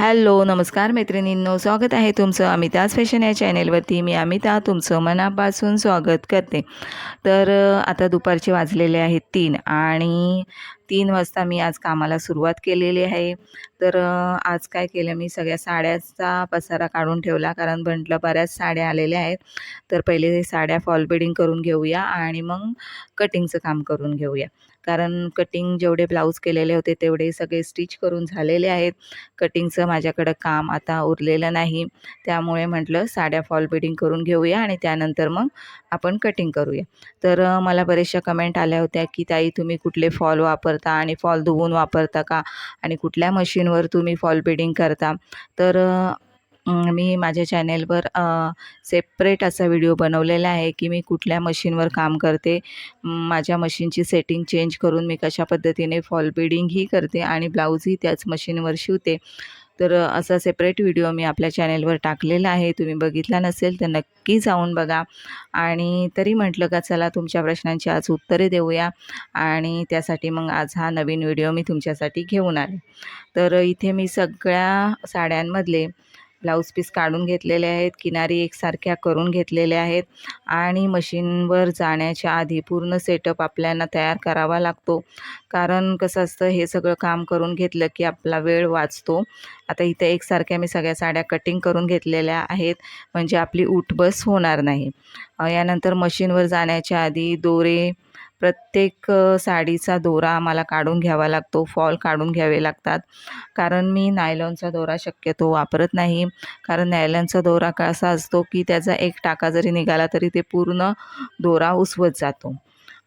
Hello नमस्कार मैत्रिणींनो स्वागत आहे तुमचं अमिताज फॅशन या चॅनेलवरती. मी अमिता तुमचं मनापासून स्वागत करते. तर आता दुपारचे वाजलेले आहेत तीन आणि तीन वाजता मी आज कामाला सुरुवात केलेली आहे. तर आज काय केलं मी सगळ्या साड्याचा पसारा काढून ठेवला कारण म्हटलं बऱ्याच साड्या आलेल्या आहेत. तर पहिले साड्या फॉल बिडिंग करून घेऊया आणि मग कटिंगचं काम करून घेऊया. कारण कटिंग जेवढे ब्लाऊज केलेले होते तेवढे सगळे स्टिच करून झालेले आहेत. कटिंगचं माझ्याकडं काम आता उरलेलं नाही. त्यामुळे म्हटलं साड्या फॉल बिडिंग करून घेऊया आणि त्यानंतर मग आपण कटिंग करूया. तर मला बऱ्याचशा कमेंट आल्या होत्या की ताई तुम्ही कुठले फॉल वापरता आणि फॉल धुवून वापरता का? आणि कुठल्या मशीनवर तुम्ही फॉल बिडिंग करता? तर मी माझ्या चॅनेलवर सेपरेट असा व्हिडिओ बनवलेला आहे की मी कुठल्या मशीनवर काम करते. माझ्या मशीनची सेटिंग चेंज करून मी कशा पद्धतीने फॉल बिडिंगही करते आणि ब्लाऊजही त्याच मशीनवर शिवते. तर असा सेपरेट व्हिडिओ मी आपल्या चॅनेलवर टाकलेला आहे. तुम्ही बघितला नसेल तर नक्की जाऊन बघा. आणि तरी म्हटलं का चला तुमच्या प्रश्नांची आज उत्तरे देऊया आणि त्यासाठी मग आज हा नवीन व्हिडिओ मी तुमच्यासाठी घेऊन आले. तर इथे मी सगळ्या साड्यांमधले ब्लाऊज पीस काढून घेतलेले आहेत किनारी एकसारख्या करून घेतलेल्या आहेत आणि मशीनवर जाण्याच्या आधी पूर्ण सेटअप आपल्याला तयार करावा लागतो. कारण कसं असतं हे सगळं काम करून घेतलं की आपला वेळ वाचतो. आता इथे एकसारख्या मी सगळ्या साड्या कटिंग करून घेतलेल्या आहेत म्हणजे आपली उठबस होणार नाही. यानंतर मशीनवर जाण्याच्या आधी दोरे प्रत्येक साडीचा दोरा आम्हाला काढून घ्यावा लागतो. फॉल काढून घ्यावे लागतात. कारण मी नायलॉनचा दोरा शक्यतो वापरत नाही. कारण नायलॉनचा दोरा कसा असतो की त्याचा एक टाका जरी निघाला तरी ते पूर्ण दोरा उसवत जातो.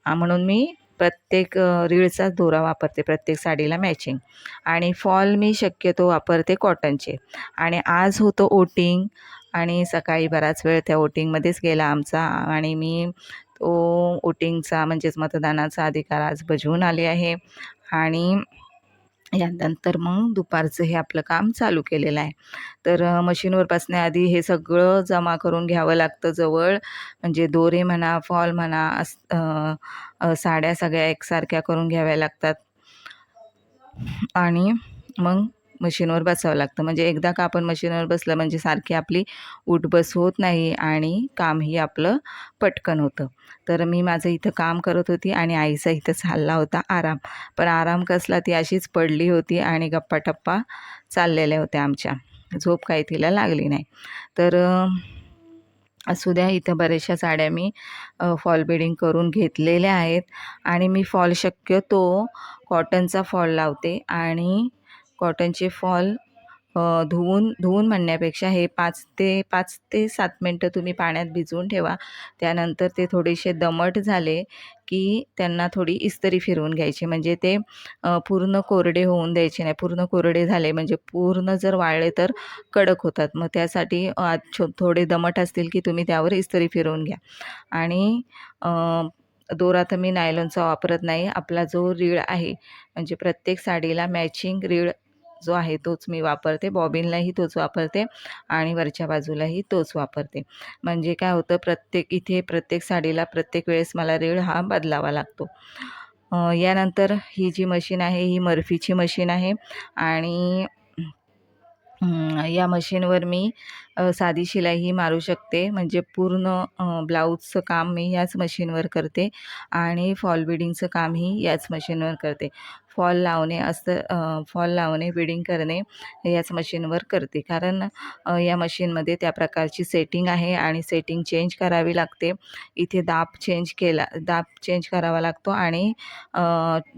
म्हणून मी प्रत्येक रीळचा रीळचाच दोरा वापरते. प्रत्येक साडीला मॅचिंग आणि फॉल मी शक्यतो वापरते कॉटनचे आणि आज होतं ओटिंग आणि सकाळी बराच वेळ त्या ओटिंगमध्येच गेला आमचा. आणि मी तो वोटिंगचा म्हणजेच मतदानाचा अधिकार आज बजवून आले आहे. आणि यानंतर मग दुपारचं हे आपलं काम चालू केलेलं आहे. तर मशीनवर बसण्याआधी हे सगळं जमा करून घ्यावं लागतं जवळ. म्हणजे दोरे म्हणा फॉल म्हणा अस साड्या सगळ्या एकसारख्या करून घ्याव्या लागतात. आणि मग मशीनवर बसावं लागतं. म्हणजे एकदा का आपण मशीनवर बसलं म्हणजे सारखी आपली उठबस होत नाही आणि कामही आपलं पटकन होतं. तर मी माझं इथं काम करत होती आणि आईचा इथं चालला होता आराम. पण आराम कसला ती अशीच पडली होती आणि गप्पा टप्पा चाललेल्या होत्या आमच्या. झोप काही तिला लागली नाही. तर असू द्या इथं बऱ्याचशा साड्या मी फॉल बिडिंग करून घेतलेल्या आहेत आणि मी फॉल शक्यतो कॉटनचा फॉल लावते आणि कॉटनचे फॉल धुवून धुवून म्हणण्यापेक्षा हे पाच ते पाच ते सात मिनटं तुम्ही पाण्यात भिजवून ठेवा. त्यानंतर ते थोडेसे दमट झाले की त्यांना थोडी इस्त्री फिरवून घ्यायची. म्हणजे ते पूर्ण कोरडे होऊन द्यायचे नाही. पूर्ण कोरडे झाले. म्हणजे पूर्ण जर वाळले तर कडक होतात. मग त्यासाठी छो थोडे दमट असतील की तुम्ही त्यावर इस्त्री फिरवून घ्या. आणि दोरा तर मी नायलॉनचा वापरत नाही. आपला जो रीळ आहे म्हणजे प्रत्येक साडीला मॅचिंग रीळ जो आहे तोच मी वापरते. बॉबिनलाही तोच वापरते आणि वरच्या बाजूलाही तोच वापरते. म्हणजे काय होतं प्रत्येक इथे प्रत्येक साडीला प्रत्येक वेळेस मला रीळ हा बदलावा लागतो. यानंतर ही जी मशीन आहे ही मर्फीची मशीन आहे आणि या मशीनवर मी साधी शिलाईही मारू शकते. म्हणजे पूर्ण ब्लाऊजचं काम मी याच मशीनवर करते आणि फॉल बिडिंगचं कामही याच मशीनवर करते. फॉल लावणे असं फॉल लावणे बिडिंग करणे याच मशीनवर करते. कारण या मशीनमध्ये त्या प्रकारची सेटिंग आहे आणि सेटिंग चेंज करावी लागते. इथे दाब चेंज केला दाब चेंज करावा लागतो आणि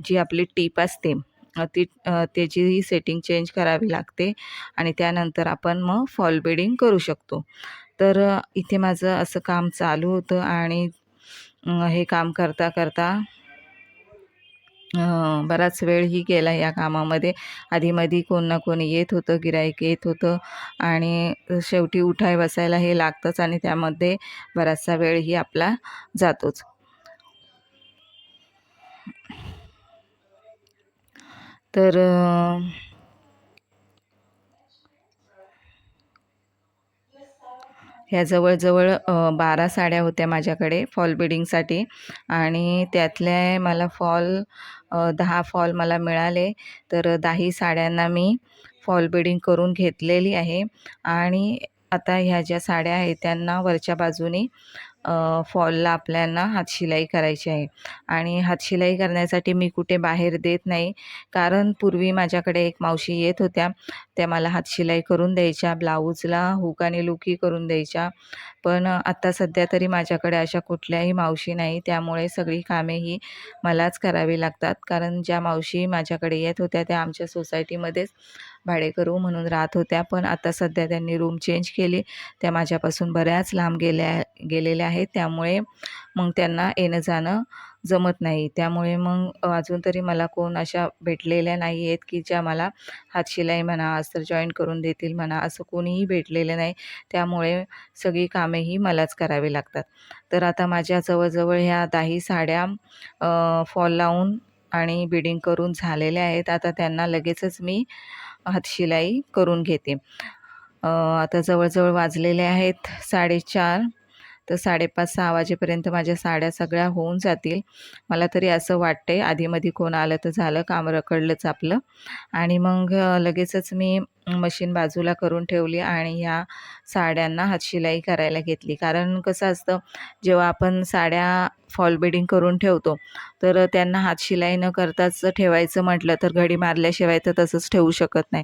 जी आपली टीप असते ती त्याची त्याचीही सेटिंग चेंज करावी लागते आणि त्यानंतर आपण मग फॉल बेडिंग करू शकतो. तर इथे माझं असं काम चालू होतं आणि हे काम करता करता बराच वेळही गेला या कामामध्ये. आधीमधी कोण ना कोणी येत होतं गिराईक येत होतं आणि शेवटी उठाय बसायला हे लागतंच आणि त्यामध्ये बराचसा वेळही आपला जातोच. तर ह्या जवळजवळ बारा साड्या होत्या माझ्याकडे फॉल बिडिंगसाठी आणि त्यातल्या मला फॉल दहा फॉल मला मिळाले. तर दहाही साड्यांना मी फॉल बिडिंग करून घेतलेली आहे. आणि आता ह्या ज्या साड्या आहेत त्यांना वरच्या बाजूने फॉलला आपल्याला हातशिलाई करायची आहे. आणि हातशिलाई करण्यासाठी मी कुठे बाहेर देत नाही. कारण पूर्वी माझ्याकडे एक मावशी येत होत्या. त्या मला हातशिलाई करून द्यायच्या ब्लाऊजला हुक आणि लुकी करून द्यायच्या. पण आत्ता सध्या तरी माझ्याकडे अशा कुठल्याही मावशी नाही. त्यामुळे सगळी कामे ही मलाच करावी लागतात. कारण ज्या मावशी माझ्याकडे येत होत्या त्या आमच्या सोसायटीमध्येच भाडेकरू म्हणून राहत होत्या. पण आता सध्या त्यांनी रूम चेंज केली. त्या माझ्यापासून बऱ्याच लांब गेल्या गेलेल्या आहेत. त्यामुळे मग त्यांना येणं जाणं जमत नाही. त्यामुळे मग अजून तरी मला कोण अशा भेटलेल्या नाही आहेत की ज्या मला हातशिलाई म्हणा अस्तर जॉईंट करून देतील म्हणा असं कोणीही भेटलेलं नाही. त्यामुळे सगळी कामेही मलाच करावी लागतात. तर आता माझ्या जवळजवळ ह्या दाही साड्या फॉल लावून आणि बिडिंग करून झालेल्या आहेत. आता त्यांना लगेचच मी हातशिलाई करून घेते. आता जवळजवळ वाजलेले आहेत साडेचार. तर साडेपाच सहा वाजेपर्यंत माझ्या साड्या सगळ्या होऊन जातील. मला तरी असं वाटतंय आधीमध्ये कोण आलं तर झालं काम रखडलंच आपलं. आणि मग लगेचच मी मशीन बाजूला करून ठेवली आणि ह्या साड्यांना हातशिलाई करायला घेतली. कारण कसं असतं जेव्हा आपण साड्या फॉल बिडिंग करून ठेवतो तर त्यांना हातशिलाई न करताच ठेवायचं म्हटलं तर घडी मारल्याशिवाय तर तसंच ठेवू शकत नाही.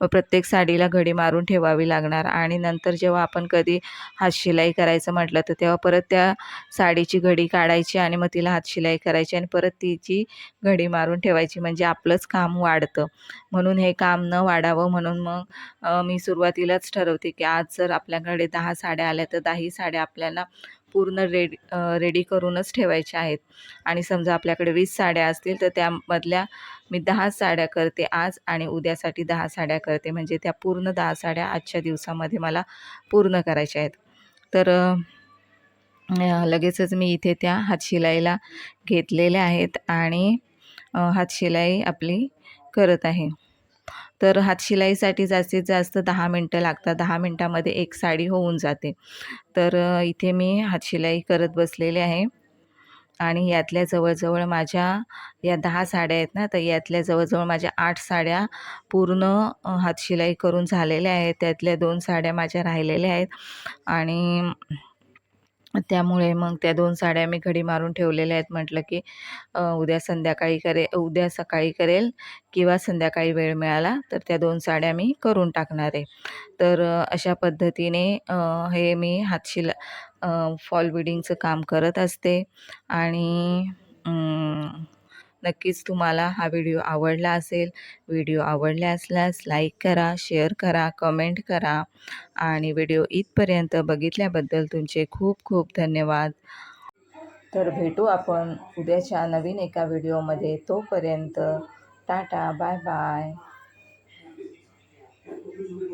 मग प्रत्येक साडीला घडी मारून ठेवावी लागणार आणि नंतर जेव्हा आपण कधी हातशिलाई करायचं म्हटलं तर तेव्हा परत त्या साडीची घडी काढायची आणि मग तिला हातशिलाई करायची आणि परत तिची घडी मारून ठेवायची. म्हणजे आपलंच काम वाढतं. म्हणून हे काम न वाढावं म्हणून मग मी सुरुवातीलाच ठरवते की आज जर आपल्याकडे दहा साड्या आल्या तर दहाही साड्या आपल्याला पूर्ण रेडी रेडी करूनच ठेवायच्या आहेत. आणि समजा आपल्याकडे वीस साड्या असतील तर त्यामधल्या मी दहा साड्या करते आज आणि उद्यासाठी दहा साड्या करते. म्हणजे त्या पूर्ण दहा साड्या आजच्या दिवसामध्ये मला पूर्ण करायच्या आहेत. तर लगेचच मी इथे त्या हातशिलाईला घेतलेल्या आहेत आणि हातशिलाई आपली करत आहे. तर हातशिलाईसाठी जास्तीत जास्त दहा मिनटं लागतात. दहा मिनटामध्ये एक साडी होऊन जाते. तर इथे मी हातशिलाई करत बसलेले आहे. आणि यातल्या जवळजवळ माझ्या या दहा साड्या आहेत ना तर यातल्या जवळजवळ माझ्या आठ साड्या पूर्ण हातशिलाई करून झालेल्या आहेत. त्यातल्या दोन साड्या माझ्या राहिलेल्या आहेत. आणि त्यामुळे मग त्या दोन साड्या मी घडी मारून ठेवलेल्या आहेत. म्हटलं की उद्या संध्याकाळी करे उद्या सकाळी करेल किंवा संध्याकाळी वेळ मिळाला तर त्या दोन साड्या मी करून टाकणार आहे. तर अशा पद्धतीने हे मी हातशिला फॉल बिडिंगचं काम करत असते आणि नक्कीच तुम्हाला हा व्हिडिओ आवडला असेल. व्हिडिओ आवडला असल्यास लाईक करा शेअर करा कमेंट करा आणि व्हिडिओ इथपर्यंत बघितल्याबद्दल तुमचे खूप खूप धन्यवाद. तर भेटू आपण उद्याच्या नवीन एका व्हिडिओमध्ये. तोपर्यंत टाटा बाय बाय.